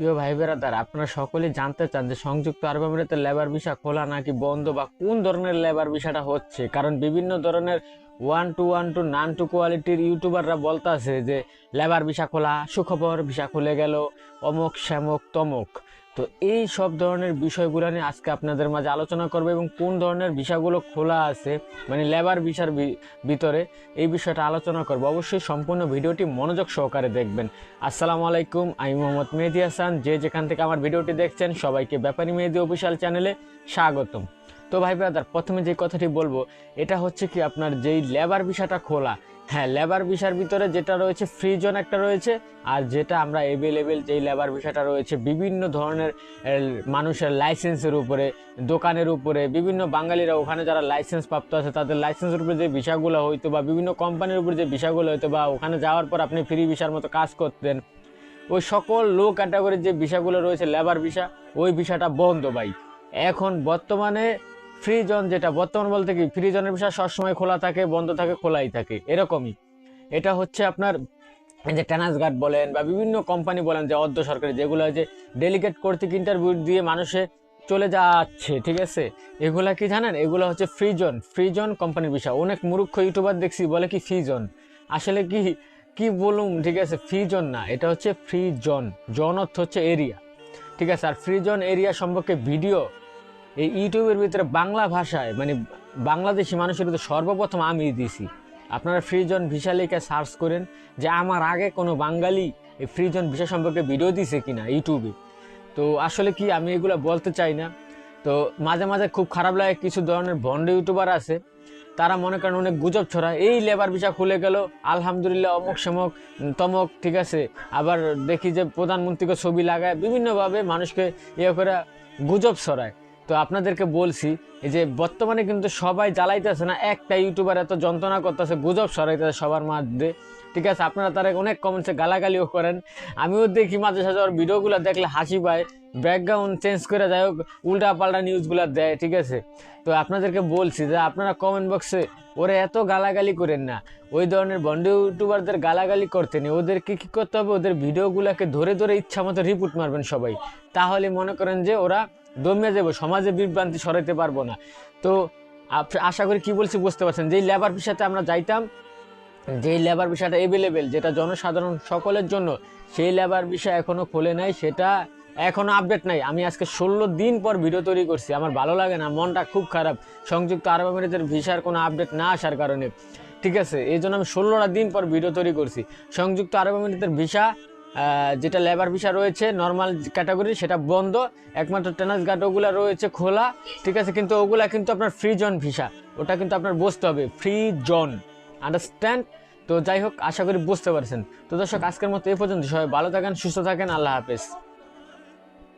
প্রিয় ভাই বেরাদার আপনারা সকলেই জানতে চান যে সংযুক্ত আরব আমিরাতের লেবার ভিসা খোলা নাকি বন্ধ বা কোন ধরনের লেবার ভিসাটা হচ্ছে? কারণ বিভিন্ন ধরনের ওয়ান টু ওয়ান টু নান টু কোয়ালিটির ইউটিউবাররা বলতে আছে যে লেবার ভিসা খোলা, সুখবর ভিসা খুলে গেল, অমুক শ্যামক তমক। তো এই সব ধরনের বিষয়গুলো নিয়ে আজকে আপনাদের মাঝে আলোচনা করব এবং কোন ধরনের ভিসাগুলো খোলা আছে মানে লেবার ভিসার ভিতরে এই বিষয়টা আলোচনা করব। অবশ্যই সম্পূর্ণ ভিডিওটি মনোযোগ সহকারে দেখবেন। আসসালামু আলাইকুম, আমি মোহাম্মদ মেহেদি হাসান। যে যেখান থেকে আমার ভিডিওটি দেখছেন, সবাইকে ব্যাপারী মেহেদি অফিসিয়াল চ্যানেলে স্বাগতম। তো ভাই ব্রাদার প্রথমে যে কথাটি বলব, এটা হচ্ছে কি আপনার যেই লেবার ভিসাটা খোলা হ্যাঁ লেবার ভিসার ভিতরে যেটা রয়েছে ফ্রি জোন একটা রয়েছে, আর যেটা আমরা অ্যাভেলেবেল যেই লেবার ভিসাটা রয়েছে, বিভিন্ন ধরনের মানুষের লাইসেন্সের উপরে, দোকানের উপরে, বিভিন্ন বাঙালিরা ওখানে যারা লাইসেন্স প্রাপ্ত আছে, তাদের লাইসেন্সের উপরে যে ভিসাগুলো হইতো বা বিভিন্ন কোম্পানির উপরে যে ভিসাগুলো হইতো বা ওখানে যাওয়ার পর আপনি ফ্রি ভিসার মতো কাজ করতেন, ওই সকল লো ক্যাটাগরির যে ভিসাগুলো রয়েছে লেবার ভিসা ওই ভিসাটা বন্ধ ভাই। এখন বর্তমানে ফ্রি জোন যেটা বর্তমান বলতে কি ফ্রি জোনের ভিসা সবসময় খোলা থাকে, বন্ধ থাকে, খোলাই থাকে, এরকমই। এটা হচ্ছে আপনার যে ট্যানাস গার্ড বলেন বা বিভিন্ন কোম্পানি বলেন, যে অর্ধ সরকারি, যেগুলো যে ডেলিগেট কর্তৃক ইন্টারভিউ দিয়ে মানুষে চলে যাচ্ছে, ঠিক আছে? এগুলা কি জানেন? এগুলো হচ্ছে ফ্রি জোন ফ্রি জোন কোম্পানির বিষয়। অনেক মূর্খ ইউটিউবার দেখছি বলে কি ফ্রি জোন আসলে কি কি বলুম ঠিক আছে? ফ্রি জোন না, এটা হচ্ছে ফ্রি জোন জোন অর্থ হচ্ছে এরিয়া ঠিক আছে? আর ফ্রি জোন এরিয়া সম্পর্কে ভিডিও এই ইউটিউবের ভিতরে বাংলা ভাষায় মানে বাংলাদেশি মানুষের ভিতরে সর্বপ্রথম আমি দিছি আপনারা ফ্রিজন ভিসা লিখে সার্চ করেন যে আমার আগে কোনো বাঙালি এই ফ্রিজন ভিসা সম্পর্কে ভিডিও দিছে কিনা ইউটিউবে তো আসলে কি আমি এগুলো বলতে চাই না। তো মাঝে মাঝে খুব খারাপ লাগে, কিছু ধরনের ভন্ড ইউটিউবার আছে, তারা মনে করেন অনেক গুজব ছড়ায়, এই লেবার ভিসা খুলে গেল, আলহামদুলিল্লাহ অমুক সমক, তমক, ঠিক আছে। আবার দেখি যে প্রধানমন্ত্রীকে ছবি লাগায়, বিভিন্নভাবে মানুষকে ইয়ে করে গুজব ছড়ায়। তো আপনাদেরকে বলছি, এই যে বর্তমানে কিন্তু সবাই জ্বালাইতেছে না, একটা ইউটিউবার এত যন্ত্রণা করতেছে, গুজব সরাইতেছে সবার মধ্যে। ঠিক আছে, আপনারা তারা অনেক কমেন্টসে গালাগালিও করেন। আমিও দেখি মাঝে সাঝে ওর ভিডিওগুলো দেখলে হাসি পায় ব্যাকগ্রাউন্ড চেঞ্জ করে যাই হোক উল্টা পাল্টা নিউজগুলো দেয়, ঠিক আছে? তো আপনাদেরকে বলছি যে আপনারা কমেন্ট বক্সে ওরা এত গালাগালি করেন না। ওই ধরনের বন্ড ইউটিউবারদের গালাগালি করতে নেই, ওদেরকে কী করতে হবে? ওদের ভিডিওগুলোকে ধরে ধরে ইচ্ছা মতো রিপোর্ট মারবেন সবাই। তাহলে মনে করেন যে ওরা দমিয়ে যাব, সমাজে বিভ্রান্তি সরাইতে পারব না। তো আশা করি কি বলছি বুঝতে পারছেন, যেই লেবার বিষয়তে আমরা যাইতাম, যেই লেবার বিষয়টা এভেলেবেল যেটা জনসাধারণ সকলের জন্য, সেই লেবার বিষয় এখনও খোলে নাই, সেটা এখনও আপডেট নাই। আমি আজকে ষোলো দিন পর ভিডিও তৈরি করছি, আমার ভালো লাগে না, মনটা খুব খারাপ। সংযুক্ত আরব আমিরাতের ভিসার কোনো আপডেট না আসার কারণে। ঠিক আছে, এই জন্য আমি ষোলোটা দিন পর ভিডিও তৈরি করছি। সংযুক্ত আরব আমিরাতের ভিসা যেটা লেবার ভিসা রয়েছে নর্মাল ক্যাটাগরি সেটা বন্ধ। একমাত্র টেনাস গার্ড ওগুলা রয়েছে খোলা, ঠিক আছে? কিন্তু ওগুলা কিন্তু আপনার ফ্রি জন ভিসা ওটা কিন্তু আপনার বসতে হবে ফ্রি জন আন্ডারস্ট্যান্ড তো যাই হোক, আশা করি বুঝতে পারছেন। তো দর্শক, আজকের মতো এই পর্যন্ত সবাই ভালো থাকেন, সুস্থ থাকেন, আল্লাহ হাফেজ।